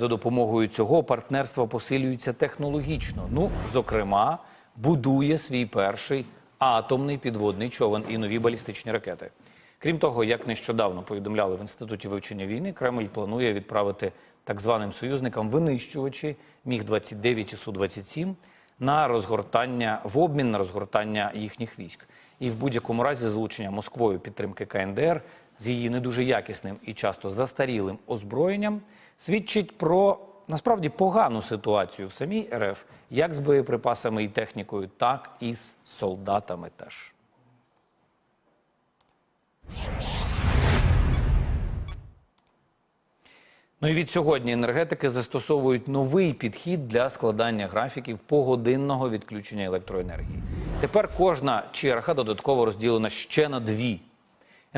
За допомогою цього партнерство посилюється технологічно. Ну, зокрема, будує свій перший атомний підводний човен і нові балістичні ракети. Крім того, як нещодавно повідомляли в інституті вивчення війни, Кремль планує відправити так званим союзникам винищувачі міг 29 і су 27 на розгортання в обмін на розгортання їхніх військ. І в будь-якому разі залучення Москвою підтримки КНДР з її не дуже якісним і часто застарілим озброєнням свідчить про насправді погану ситуацію в самій РФ, як з боєприпасами і технікою, так і з солдатами теж. Ну і від сьогодні енергетики застосовують новий підхід для складання графіків погодинного відключення електроенергії. Тепер кожна черга додатково розділена ще на дві.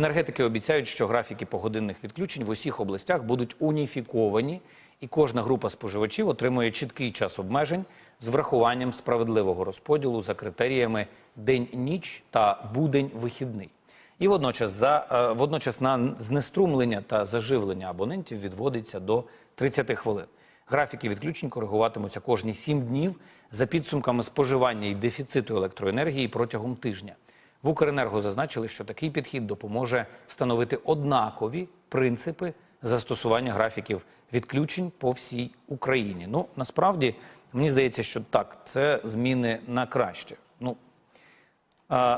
Енергетики обіцяють, що графіки погодинних відключень в усіх областях будуть уніфіковані, і кожна група споживачів отримує чіткий час обмежень з врахуванням справедливого розподілу за критеріями день-ніч та будень-вихідний. І водночас за е, водночас на знеструмлення та заживлення абонентів відводиться до 30 хвилин. Графіки відключень коригуватимуться кожні 7 днів за підсумками споживання і дефіциту електроенергії протягом тижня. В Укренерго зазначили, що такий підхід допоможе встановити однакові принципи застосування графіків відключень по всій Україні. Ну насправді мені здається, що так, це зміни на краще. Ну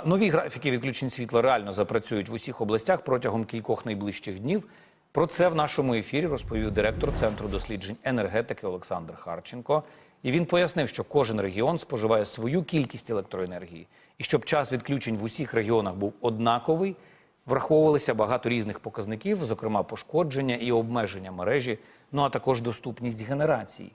Нові графіки відключень світла реально запрацюють в усіх областях протягом кількох найближчих днів. Про це в нашому ефірі розповів директор Центру досліджень енергетики Олександр Харченко. І він пояснив, що кожен регіон споживає свою кількість електроенергії. І щоб час відключень в усіх регіонах був однаковий, враховувалися багато різних показників, зокрема пошкодження і обмеження мережі, ну а також доступність генерації.